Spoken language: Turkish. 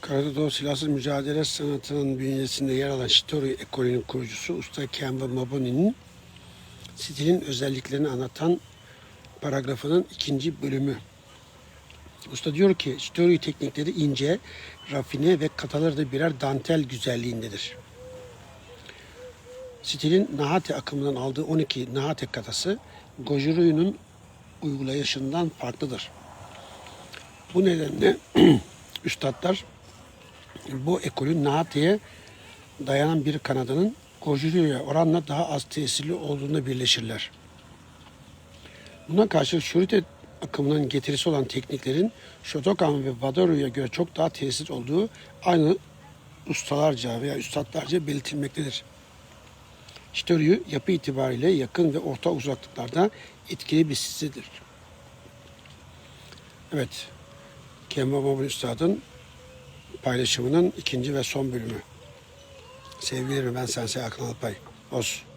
Karadağ Silahsız Mücadele Sanatı'nın bünyesinde yer alan Shitori ekolünün kurucusu Usta Kenva Maboni'nin stilin özelliklerini anlatan paragrafının ikinci bölümü. Usta diyor ki Shitori teknikleri ince, rafine ve kataları da birer dantel güzelliğindedir. Stilin Nahate akımından aldığı 12 Nahate katası Gojuryu'nun uygulayışından farklıdır. Bu nedenle üstadlar bu ekolün Nahate'ye dayanan bir kanadının Gojuryu'ya oranla daha az tesirli olduğunda birleşirler. Buna karşı Shurite akımının getirisi olan tekniklerin Shotokan ve Wadoru'ya göre çok daha tesir olduğu aynı ustalarca veya üstadlarca belirtilmektedir. Shitoryu yapı itibariyle yakın ve orta uzaklıklarda etkili bir sisidir. Evet, Kemba Mabul Üstad'ın paylaşımının ikinci ve son bölümü. Sevgilerim ben Sensei Akın Alpay. Olsun.